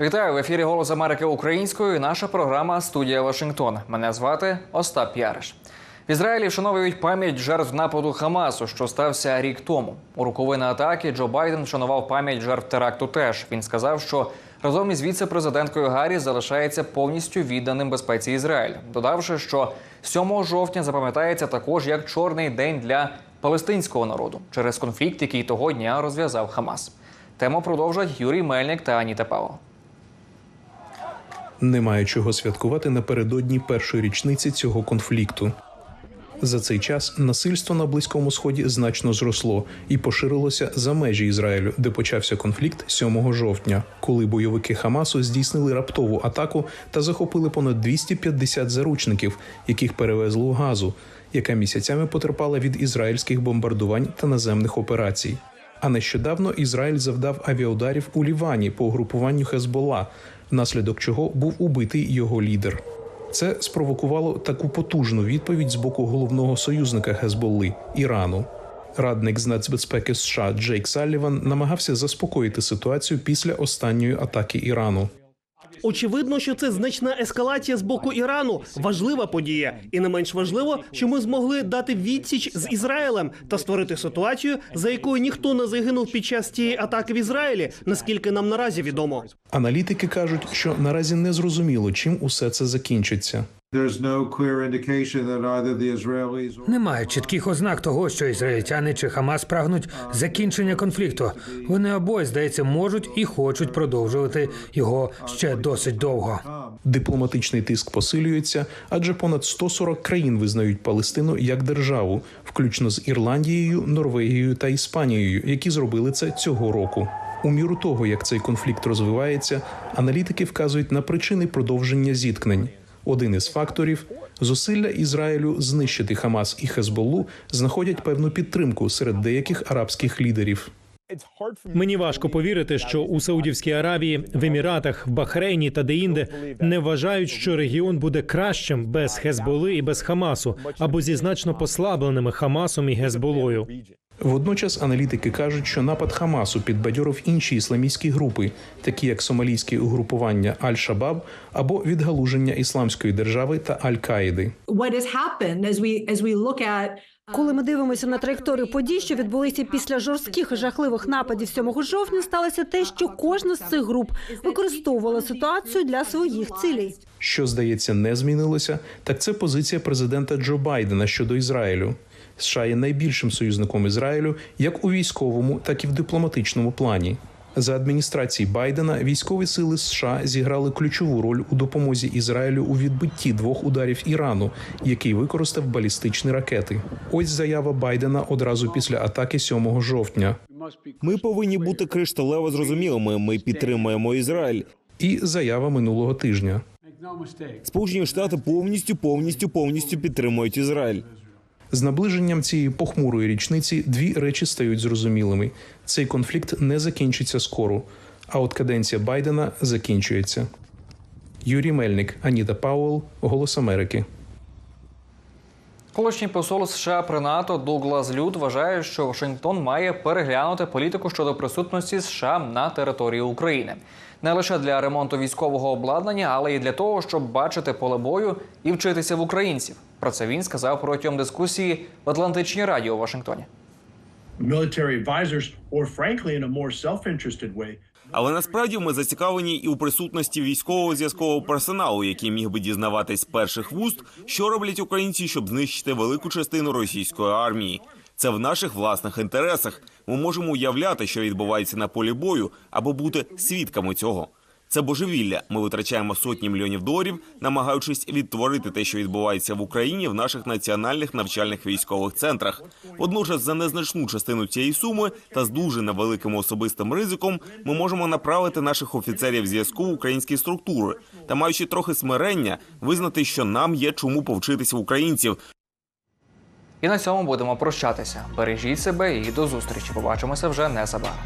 Вітаю в ефірі Голос Америки українською. Наша програма Студія Вашингтон. Мене звати Остап Яриш. В Ізраїлі вшановують пам'ять жертв нападу Хамасу, що стався рік тому. У роковини атаки Джо Байден вшанував пам'ять жертв теракту. Теж він сказав, що разом із віце-президенткою Гаррі залишається повністю відданим безпеці Ізраїль, додавши, що 7 жовтня запам'ятається також як чорний день для палестинського народу через конфлікт, який того дня розв'язав Хамас. Тему продовжать Юрій Мельник та Аніта Павло. Немає чого святкувати напередодні першої річниці цього конфлікту. За цей час насильство на близькому сході значно зросло і поширилося за межі Ізраїлю, де почався конфлікт 7 жовтня, коли бойовики Хамасу здійснили раптову атаку та захопили понад 250 заручників, яких перевезли у газу, яка місяцями потерпала від ізраїльських бомбардувань та наземних операцій. А нещодавно Ізраїль завдав авіаударів у Лівані по угрупуванню Хезбола, внаслідок чого був убитий його лідер. Це спровокувало таку потужну відповідь з боку головного союзника Хезболли Ірану. Радник з нацбезпеки США Джейк Салліван намагався заспокоїти ситуацію після останньої атаки Ірану. Очевидно, що це значна ескалація з боку Ірану, важлива подія, і не менш важливо, що ми змогли дати відсіч з Ізраїлем та створити ситуацію, за якою ніхто не загинув під час цієї атаки в Ізраїлі, наскільки нам наразі відомо. Аналітики кажуть, що наразі не зрозуміло, чим усе це закінчиться. There's no clear indication that either the Israelis or Немає чітких ознак того, що ізраїльтяни чи Хамас прагнуть закінчення конфлікту. Вони обоє, здається, можуть і хочуть продовжувати його ще досить довго. Дипломатичний тиск посилюється, адже понад 140 країн визнають Палестину як державу, включно з Ірландією, Норвегією та Іспанією, які зробили це цього року. У міру того, як цей конфлікт розвивається, аналітики вказують на причини продовження зіткнень. Один із факторів зусилля Ізраїлю знищити Хамас і Хезболлу знаходять певну підтримку серед деяких арабських лідерів. Мені важко повірити, що у Саудівській Аравії, в Еміратах, в Бахрейні та деінде не вважають, що регіон буде кращим без Хезболи і без Хамасу, або зі значно послабленими Хамасом і Гезболою. Водночас аналітики кажуть, що напад Хамасу підбадьорив інші ісламістські групи, такі як сомалійське угрупування Аль-Шабаб або відгалуження ісламської держави та Аль-Каїди. at Коли ми дивимося на траєкторію подій, що відбулися після жорстких і жахливих нападів 7 жовтня, сталося те, що кожна з цих груп використовувала ситуацію для своїх цілей. Що здається не змінилося, так це позиція президента Джо Байдена щодо Ізраїлю. США є найбільшим союзником Ізраїлю як у військовому, так і в дипломатичному плані. За адміністрації Байдена військові сили США зіграли ключову роль у допомозі Ізраїлю у відбитті двох ударів Ірану, який використав балістичні ракети. Ось заява Байдена одразу після атаки 7 жовтня. Ми повинні бути кришталево зрозумілими. Ми підтримуємо Ізраїль. І заява минулого тижня. Сполучені Штати повністю, повністю, повністю підтримують Ізраїль. З наближенням цієї похмурої річниці дві речі стають зрозумілими: цей конфлікт не закінчиться скоро, а от каденція Байдена закінчується. Юрій Мельник, Аніта Пауел, Голос Америки. Колишній посол США при НАТО Дуглас Люд вважає, що Вашингтон має переглянути політику щодо присутності США на території України не лише для ремонту військового обладнання, але й для того, щоб бачити поле бою і вчитися в українців. Про це він сказав протягом дискусії в Атлантичній раді у Вашингтоні. Але насправді ми зацікавлені і у присутності військового зв'язкового персоналу, який міг би дізнаватись з перших вуст, що роблять українці, щоб знищити велику частину російської армії. Це в наших власних інтересах. Ми можемо уявляти, що відбувається на полі бою, або бути свідками цього. Це божевілля. Ми витрачаємо сотні мільйонів доларів, намагаючись відтворити те, що відбувається в Україні в наших національних навчальних військових центрах. Водночас, за незначну частину цієї суми та з дуже невеликим особистим ризиком, ми можемо направити наших офіцерів зв'язку в українські структури та, маючи трохи смирення, визнати, що нам є чому повчитися українців, І на цьому будемо прощатися. Бережіть себе і до зустрічі. Побачимося вже незабаром.